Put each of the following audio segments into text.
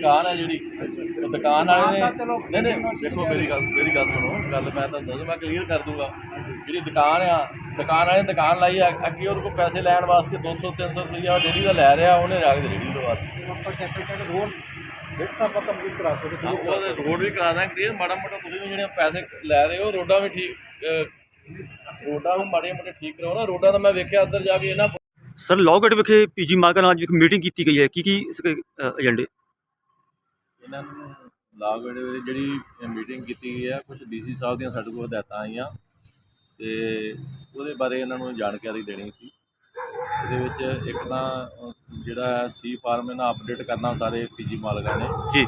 ਦੁਕਾਨ ਹੈ ਜਿਹੜੀ। ਉਹ ਦੁਕਾਨ ਵਾਲੇ ਨੇ ਨਹੀਂ ਨਹੀਂ ਦੇਖੋ ਮੇਰੀ ਗੱਲ ਮੇਰੀ ਗੱਲ ਸੁਣੋ। ਗੱਲ ਮੈਂ ਤਾਂ ਦੱਸ ਮੈਂ ਕਲੀਅਰ ਕਰ ਦੂੰਗਾ। ਜਿਹੜੀ ਦੁਕਾਨ ਆ ਦੁਕਾਨ ਵਾਲੇ ਨੇ ਦੁਕਾਨ ਲਾਈ ਆ ਅੱਗੇ ਉਹਦੇ ਕੋਲ ਪੈਸੇ ਲੈਣ ਵਾਸਤੇ 200 300 ਰੁਪਈਆ ਡੇਲੀ ਦਾ ਲੈ ਰਿਹਾ ਉਹਨੇ ਜਾ ਕੇ ਡੇਲੀ ਲਵਾ ਟੈਕ ਰੋਡ ਵੀ ਕਰਾ ਮਾੜਾ ਮੋਟਾ ਤੁਸੀਂ ਵੀ ਜਿਹੜੇ ਪੈਸੇ ਲੈ ਰਹੇ ਹੋ ਰੋਡਾਂ ਵੀ ਠੀਕ ਰੋਡਾਂ ਵੀ ਮਾੜੇ ਮੋਟੇ ਠੀਕ ਕਰਾਓ ਨਾ। ਰੋਡਾਂ ਦਾ ਮੈਂ ਵੇਖਿਆ ਅੰਦਰ ਜਾ ਕੇ ਇਹਨਾਂ ਸਰ ਲੋਗੜ ਵਿਖੇ ਪੀਜੀ ਮਾਲਕਾਂ ਨਾਲ ਅੱਜ ਇੱਕ ਮੀਟਿੰਗ ਕੀਤੀ ਗਈ ਹੈ। ਕੀ ਕੀ ਇਸ ਦੇ, ਅ, ਏਜੰਡੇ ਇਹਨਾਂ ਨੂੰ ਲਾਗ ਵੇੜੇ ਵੇਲੇ ਜਿਹੜੀ ਮੀਟਿੰਗ ਕੀਤੀ ਗਈ ਹੈ ਕੁਝ ਡੀਸੀ ਸਾਹਿਬ ਦੀਆਂ ਸਾਡੇ ਕੋਲ ਹਦਾਇਤਾਂ ਆਈਆਂ ਤੇ ਉਹਦੇ ਬਾਰੇ ਇਹਨਾਂ ਨੂੰ ਜਾਣਕਾਰੀ ਦੇਣੀ ਸੀ। ਇਹਦੇ ਵਿੱਚ ਇੱਕ ਤਾਂ ਜਿਹੜਾ ਸੀ ਫਾਰਮ ਇਹਨਾਂ ਅਪਡੇਟ ਕਰਨਾ ਸਾਰੇ ਪੀਜੀ ਮਾਲਕਾਂ ਨੇ। ਜੀ।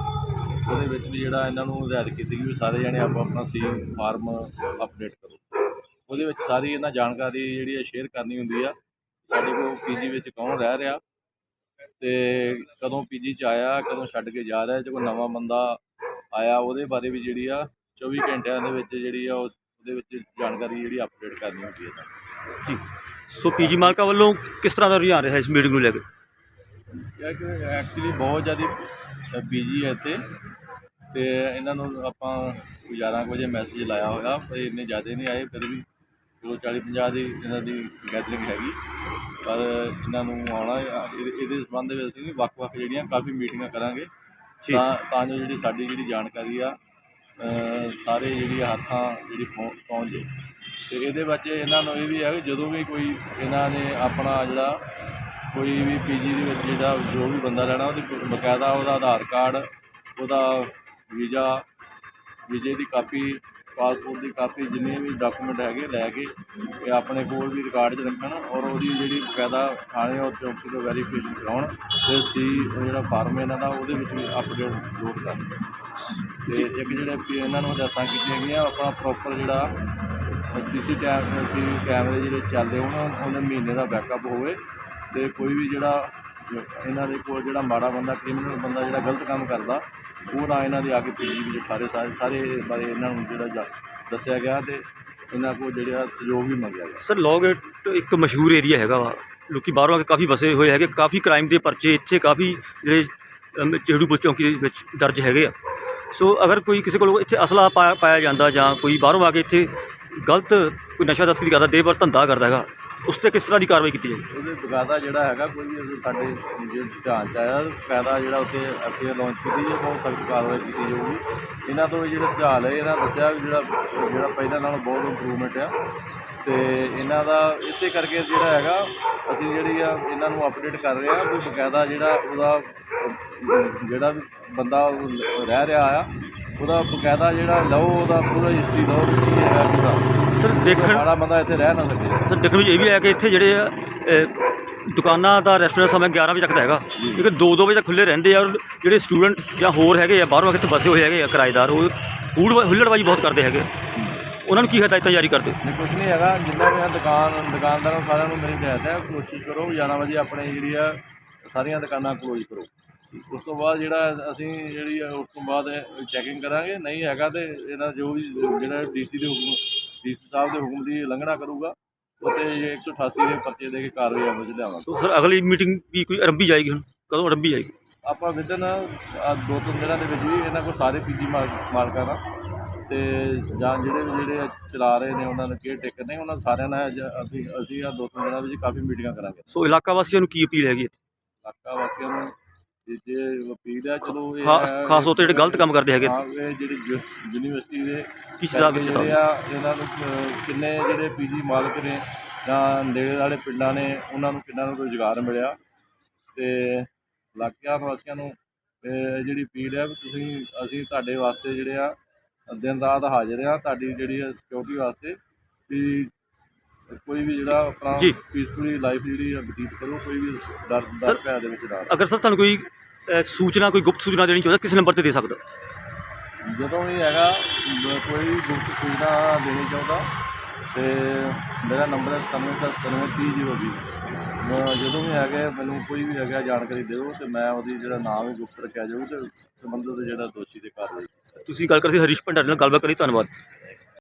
ਉਹਦੇ ਵਿੱਚ ਵੀ ਜਿਹੜਾ ਇਹਨਾਂ ਨੂੰ ਹਦਾਇਤ ਕੀਤੀ ਗਈ ਵੀ ਸਾਰੇ ਜਣੇ ਆਪੋ ਆਪਣਾ ਸੀ ਫਾਰਮ ਅਪਡੇਟ ਕਰੋ। ਉਹਦੇ ਵਿੱਚ ਸਾਰੀ ਇਹਨਾਂ ਜਾਣਕਾਰੀ ਜਿਹੜੀ ਹੈ ਸ਼ੇਅਰ ਕਰਨੀ ਹੁੰਦੀ ਆ। ਸਾਡੇ ਕੋਲ ਪੀਜੀ ਵਿੱਚ ਕੌਣ ਰਹਿ ਰਿਹਾ ਤੇ ਕਦੋਂ ਪੀਜੀ ਚ ਆਇਆ ਕਦੋਂ ਛੱਡ ਕੇ ਜਾ ਰਿਹਾ ਜੇ ਕੋਈ ਨਵਾਂ ਬੰਦਾ ਆਇਆ ਉਹਦੇ ਬਾਰੇ ਵੀ ਜਿਹੜੀ ਆ 24 ਘੰਟਿਆਂ ਦੇ ਵਿੱਚ ਜਿਹੜੀ ਆ ਉਸ ਉਹਦੇ ਵਿੱਚ ਜਾਣਕਾਰੀ ਜਿਹੜੀ ਅਪਡੇਟ ਕਰਨੀ ਹੁੰਦੀ ਹੈ ਜੀ। ਸੋ ਪੀਜੀ ਮਾਲਕਾਂ ਵੱਲੋਂ ਕਿਸ ਤਰ੍ਹਾਂ ਦਾ ਰੁਝਾਨ ਰਿਹਾ ਇਸ ਮੀਟਿੰਗ ਨੂੰ ਲੈ ਕੇ? ਐਕਚੁਅਲੀ ਬਹੁਤ ਜ਼ਿਆਦਾ ਬੀਜੀ ਹੈ ਇੱਥੇ। ਤੇ ਇਹਨਾਂ ਨੂੰ ਆਪਾਂ 11 ਕੁ ਵਜੇ ਮੈਸੇਜ ਲਾਇਆ ਹੋਇਆ ਪਰ ਇੰਨੇ ਜ਼ਿਆਦਾ ਨਹੀਂ ਆਏ ਫਿਰ ਵੀ ਚਲੋ 40 50 ਦੀ ਇਹਨਾਂ ਦੀ ਗੈਦਰਿੰਗ ਹੈਗੀ। ਪਰ ਇਹਨਾਂ ਨੂੰ ਆਉਣਾ ਇਹਦੇ ਇਹਦੇ ਸੰਬੰਧ ਵਿੱਚ ਅਸੀਂ ਵੱਖ-ਵੱਖ ਜਿਹੜੀਆਂ ਕਾਫੀ ਮੀਟਿੰਗਾਂ ਕਰਾਂਗੇ। ਤਾਂ ਤਾਂ ਜੋ ਜਿਹੜੀ ਸਾਡੀ ਜਿਹੜੀ ਜਾਣਕਾਰੀ ਆ ਸਾਰੇ ਜਿਹੜੀ ਹੱਥਾਂ ਜਿਹੜੀ ਪਹੁੰ- ਪਹੁੰਚ। ਜੇ ਤੇ ਇਹਦੇ ਵਿੱਚ ਇਹਨਾਂ ਨੂੰ ਇਹ ਵੀ ਹੈ ਕਿ ਜਦੋਂ ਵੀ ਕੋਈ ਇਹਨਾਂ ਨੇ ਆਪਣਾ ਜਿਹੜਾ ਕੋਈ ਵੀ ਪੀਜੀ ਦੇ ਵਿੱਚ ਜਿਹੜਾ ਜੋ ਵੀ ਬੰਦਾ ਲੈਣਾ ਉਹਦੀ ਬਕਾਇਦਾ ਉਹਦਾ ਆਧਾਰ ਕਾਰਡ ਉਹਦਾ ਵੀਜ਼ਾ ਵੀਜ਼ੇ ਦੀ ਕਾਪੀ ਪਾਸਪੋਰਟ ਦੀ ਕਾਪੀ ਜਿੰਨੇ ਵੀ ਡਾਕੂਮੈਂਟ ਹੈਗੇ ਲੈ ਕੇ ਤੇ ਆਪਣੇ ਕੋਲ ਵੀ ਰਿਕਾਰਡ 'ਚ ਰੱਖਣ ਔਰ ਉਹਦੀ ਜਿਹੜੀ ਬਕਾਇਦਾ ਥਾਣੇ ਔਰ ਚੌਕੀ ਤੋਂ ਵੈਰੀਫਿਕੇਸ਼ਨ ਕਰਾਉਣ ਤੇ ਸੀ ਉਹ ਜਿਹੜਾ ਫਾਰਮ ਇਹਨਾਂ ਦਾ ਉਹਦੇ ਵਿੱਚ ਵੀ ਅਪਡੇਟ ਲੋਡ ਕਰਨ ਤੇ ਇੱਕ ਜਿਹੜੇ ਵੀ ਇਹਨਾਂ ਨੂੰ ਹਦਾਇਤਾਂ ਕੀਤੀਆਂ ਗਈਆਂ ਆਪਣਾ ਪ੍ਰੋਪਰ ਜਿਹੜਾ ਸੀਸੀ ਕੈਮਰੇ ਕੈਮਰੇ ਜਿਹੜੇ ਚੱਲਦੇ ਉਹਨਾਂ ਉਹਨਾਂ ਮਹੀਨੇ ਦਾ ਬੈਕਅਪ ਹੋਵੇ ਤੇ ਕੋਈ ਵੀ ਜਿਹੜਾ ਇਹਨਾਂ ਦੇ ਕੋਲ ਜਿਹੜਾ ਮਾੜਾ ਬੰਦਾ ਕ੍ਰਿਮੀਨਲ ਬੰਦਾ ਜਿਹੜਾ ਗਲਤ ਕੰਮ ਕਰਦਾ ਉਹ ਨਾ ਇਹਨਾਂ ਦੇ ਆ ਕੇ ਪੀਜੀ ਵਿੱਚ ਸਾਰੇ ਸਾਰੇ ਸਾਰੇ ਬਾਰੇ ਇਹਨਾਂ ਨੂੰ ਜਿਹੜਾ ਜਾ- ਦੱਸਿਆ ਗਿਆ ਤੇ ਇਹਨਾਂ ਕੋਲ ਜਿਹੜਾ ਸਹਿਯੋਗ ਵੀ ਮੰਗਿਆ ਗਿਆ। ਸਰ ਲੋਗੜ ਇੱਕ ਮਸ਼ਹੂਰ ਏਰੀਆ ਹੈਗਾ ਵਾ। ਲੋਕੀ ਬਾਹਰੋਂ ਆ ਕੇ ਕਾਫੀ ਵਸੇ ਹੋਏ ਹੈਗੇ ਕਾਫੀ ਕ੍ਰਾਈਮ ਦੇ ਪਰਚੇ ਇੱਥੇ ਕਾਫੀ ਜਿਹੜੇ ਅਮ, ਚਿਹੜੂ ਪੁਲਿਸ ਚੌਂਕੀ ਦੇ ਵਿੱਚ ਦਰਜ ਹੈਗੇ ਆ। ਸੋ ਅਗਰ ਕੋਈ ਕਿਸੇ ਕੋਲ ਇੱਥੇ ਅਸਲਾ ਪਾਇਆ ਪਾਇਆ ਜਾਂਦਾ ਜਾਂ ਕੋਈ ਬਾਹਰੋਂ ਆ ਕੇ ਇੱਥੇ ਗਲਤ ਕੋਈ ਨਸ਼ਾ ਤਸਕਰੀ ਕਰਦਾ ਦੇਹ ਪਰ ਧੰਦਾ ਕਰਦਾ ਹੈਗਾ ਉਸ ਤੇ ਕਿਸ ਤਰ੍ਹਾਂ ਦੀ ਕਾਰਵਾਈ ਕੀਤੀ ਜਾਏ ਉਹਦੇ ਬਕਾਇਦਾ ਜਿਹੜਾ ਹੈਗਾ ਕੋਈ ਵੀ ਅਸੀਂ ਸਾਡੇ ਜੇ ਜਾਂਚ ਆਇਆ ਫਾਇਦਾ ਜਿਹੜਾ ਉੱਥੇ ਐਫਆਈਆਰ ਲਾਂਚ ਕੀਤੀ ਹੈ ਬਹੁਤ ਸਖਤ ਕਾਰਵਾਈ ਕੀਤੀ ਜਾਊਗੀ। ਇਹਨਾਂ ਤੋਂ ਵੀ ਜਿਹੜੇ ਸੁਝਾਅ ਲਏ, ਇਹਨਾਂ ਦੱਸਿਆ ਵੀ ਜਿਹੜਾ ਜਿਹੜਾ ਪਹਿਲਾਂ ਨਾਲੋਂ ਬਹੁਤ ਇੰਪਰੂਵਮੈਂਟ ਆ। ਤੇ ਇਹਨਾਂ ਦਾ ਇਸੇ ਕਰਕੇ ਜਿਹੜਾ ਹੈਗਾ, ਅਸੀਂ ਜਿਹੜੀ ਆ, ਇਹਨਾਂ ਨੂੰ ਅਪਡੇਟ ਕਰ ਰਹੇ ਆ ਵੀ ਬਕਾਇਦਾ ਜਿਹੜਾ ਉਹਦਾ, ਜਿਹੜਾ ਵੀ ਬੰਦਾ ਉਹ ਰਹਿ ਰਿਹਾ ਆ ਉਹਦਾ ਬਕਾਇਦਾ ਜਿਹੜਾ ਲਓ ਉਹਦਾ ਪੂਰਾ ਹਿਸਟਰੀ ਲਓ ਵੀ ਕੀ ਹੈਗਾ ਸਰ ਦੇਖਣ ਮਾੜਾ ਬੰਦਾ ਇੱਥੇ ਰਹਿ ਨਾ ਸਕੇ। ਸਰ ਦੇਖਣ ਵਿੱਚ ਇਹ ਵੀ ਹੈ ਕਿ ਇੱਥੇ ਜਿਹੜੇ ਆ, ਦੁਕਾਨਾਂ ਦਾ ਰੈਸਟੋਰੈਂਟ ਸਮਾਂ 11 ਵਜੇ ਤੱਕ ਦਾ ਹੈਗਾ। ਕਿਉਂਕਿ 2-2 ਵਜੇ ਤੱਕ ਖੁੱਲੇ ਰਹਿੰਦੇ ਆ ਔਰ ਜਿਹੜੇ ਸਟੂਡੈਂਟ ਜਾਂ ਹੋਰ ਹੈਗੇ ਆ ਬਾਹਰੋਂ ਆ ਕੇ ਇੱਥੇ ਵਸੇ ਹੋਏ ਹੈਗੇ ਆ ਕਿਰਾਏਦਾਰ ਉਹ ਫੂਡ ਹੁੱਲੜਬਾਜੀ ਬਹੁਤ ਕਰਦੇ ਹੈਗੇ। ਉਹਨਾਂ ਨੂੰ ਕੀ ਹਦਾਇਤਾਂ ਜਾਰੀ ਕਰਦੇ? ਨਹੀਂ ਕੁਛ ਨਹੀਂ ਹੈਗਾ। ਜਿੰਨਾ ਵੀ ਆ ਦੁਕਾਨ ਦੁਕਾਨਦਾਰਾਂ ਨੂੰ ਸਾਰਿਆਂ ਨੂੰ ਮੇਰੀ ਹਦਾਇਤ ਹੈ ਕੋਸ਼ਿਸ਼ ਕਰੋ 11 ਵਜੇ ਆਪਣੇ ਜਿਹੜੀ ਆ ਸਾਰੀਆਂ ਦੁਕਾਨਾਂ ਕਲੋਜ਼ ਕਰੋ। ਉਸ ਤੋਂ ਬਾਅਦ ਜਿਹੜਾ ਅਸੀਂ ਜਿਹੜੀ ਉਸ ਤੋਂ ਬਾਅਦ ਚੈਕਿੰਗ ਕਰਾਂਗੇ। ਨਹੀਂ ਹੈਗਾ ਤੇ ਇਹਨਾਂ ਜੋ ਵੀ ਜਿਹੜਾ ਡੀਸੀ ਦੇ ਹੁਕਮ ਡੀਸੀ ਸਾਹਿਬ ਦੇ ਹੁਕਮ ਦੀ ਉਲੰਘਣਾ ਕਰੂਗਾ ਉਤੇ 188 ਦੇ ਪਰਚੇ ਦੇ ਕੇ ਕਾਰਵਾਈ ਅਮਲ 'ਚ ਲਿਆਵਾਂਗੇ। ਸੋ ਸਰ ਅਗਲੀ ਮੀਟਿੰਗ ਵੀ ਕੋਈ ਆਰੰਭੀ ਜਾਏਗੀ ਹੁਣ? ਕਦੋਂ ਆਰੰਭੀ ਜਾਏਗੀ? ਆਪਾਂ ਵਿਦਨ ਦੋ ਤਿੰਨ ਦਿਨਾਂ ਦੇ ਵਿੱਚ ਵੀ ਇਹਨਾਂ ਕੋਲ ਸਾਰੇ ਪੀਜੀ ਮਾਲਕਾਂ ਦਾ ਤੇ ਜਾਂ ਜਿਹੜੇ ਵੀ ਜਿਹੜੇ ਚਲਾ ਰਹੇ ਨੇ ਉਹਨਾਂ ਨੂੰ ਕੇਅਰ ਟੇਕਰ ਨੇ ਉਹਨਾਂ ਸਾਰਿਆਂ ਨਾਲ ਅਸੀਂ ਅਸੀਂ ਆ ਦੋ ਤਿੰਨ ਦਿਨਾਂ ਵਿੱਚ ਕਾਫੀ ਮੀਟਿੰਗਾਂ ਕਰਾਂਗੇ। ਸੋ ਇਲਾਕਾ ਵਾਸੀਆਂ ਨੂੰ ਕੀ ਅਪੀਲ ਹੈਗੀ ਇੱਥੇ? ਇਲਾਕਾ ਵਾਸੀਆਂ ਨੂੰ ਜੇ- ਜੇ ਅਪੀਲ ਹੈ ਚਲੋ ਇਹ ਖਾਸ ਹੈ ਖਾਸ ਤੌਰ ਤੇ ਜਿਹੜੇ ਗਲਤ ਕੰਮ ਕਰਦੇ ਹੈਗੇ ਹਾਂ ਇਹ ਜਿਹੜੀ ਯੂ- ਯੂਨੀਵਰਸਿਟੀ ਦੇ ਕਿਸ ਹਿਸਾਬ ਵਿੱਚ ਜਿਹੜੇ ਆ ਇਹਨਾਂ ਨੂੰ ਕਿੰਨੇ ਜਿਹੜੇ ਪੀਜੀ ਮਾਲਕ ਨੇ ਜਾਂ ਨੇੜੇ ਵਾਲੇ ਪਿੰਡਾਂ ਨੇ ਉਹਨਾਂ ਨੂੰ ਕਿੰਨਾਂ ਨੂੰ ਰੁਜ਼ਗਾਰ ਮਿਲਿਆ? ਤੇ ਇਲਾਕਿਆਂ ਵਾਸੀਆਂ ਨੂੰ ਜਿਹੜੀ ਅਪੀਲ ਹੈ ਵੀ ਤੁਸੀਂ ਅਸੀਂ ਤੁਹਾਡੇ ਵਾਸਤੇ ਜਿਹੜੇ ਆ ਦਿਨ ਰਾਤ ਹਾਜ਼ਰ ਆ ਤੁਹਾਡੀ ਜਿਹੜੀ ਸਿਕਿਉਰਿਟੀ ਵਾਸਤੇ ਵੀ ਕੋਈ ਵੀ ਜਿਹੜਾ ਆਪਣਾ ਜੀ। ਪੀਸਫੁਲੀ ਲਾਈਫ ਜਿਹੜੀ ਆ ਬਤੀਤ ਕਰੋ ਕੋਈ ਵੀ ਡਰ ਡਰ ਭੈ ਦੇ ਵਿੱਚ ਨਾ ਰਹੋ। ਅਗਰ ਸਰ ਤੁਹਾਨੂੰ ਕੋਈ ਅ, ਸੂਚਨਾ ਕੋਈ ਗੁਪਤ ਸੂਚਨਾ ਦੇਣੀ ਚਾਹੁੰਦਾ ਕਿਸ ਨੰਬਰ ਤੇ ਦੇ ਸਕਦਾ? ਜਦੋਂ ਵੀ ਹੈਗਾ ਬ- ਕੋਈ ਵੀ ਗੁਪਤ ਸੂਚਨਾ ਦੇਣੀ ਚਾਹੁੰਦਾ ਤੇ ਮੇਰਾ ਨੰਬਰ ਹੈ 979730 ਜਦੋਂ ਵੀ ਹੈਗੇ ਮੈਨੂੰ ਕੋਈ ਵੀ ਹੈਗਾ ਜਾਣਕਾਰੀ ਦਿਓ ਤੇ ਮੈਂ ਉਹਦੀ ਜਿਹੜਾ ਨਾਮ ਹੈ ਗੁਪਤ ਰੱਖਿਆ ਜਾਊ ਤੇ ਸੰਬੰਧਿਤ ਜਿਹੜਾ ਦੋਸ਼ੀ ਦੇ ਕਾਰਵਾਈ। ਤੁਸੀਂ ਗੱਲ ਕਰਦੇ ਹਰੀਸ਼ ਭੰਡਾਰੀ ਨਾਲ ਗੱਲਬਾਤ ਕਰੀ ਧੰਨਵਾਦ।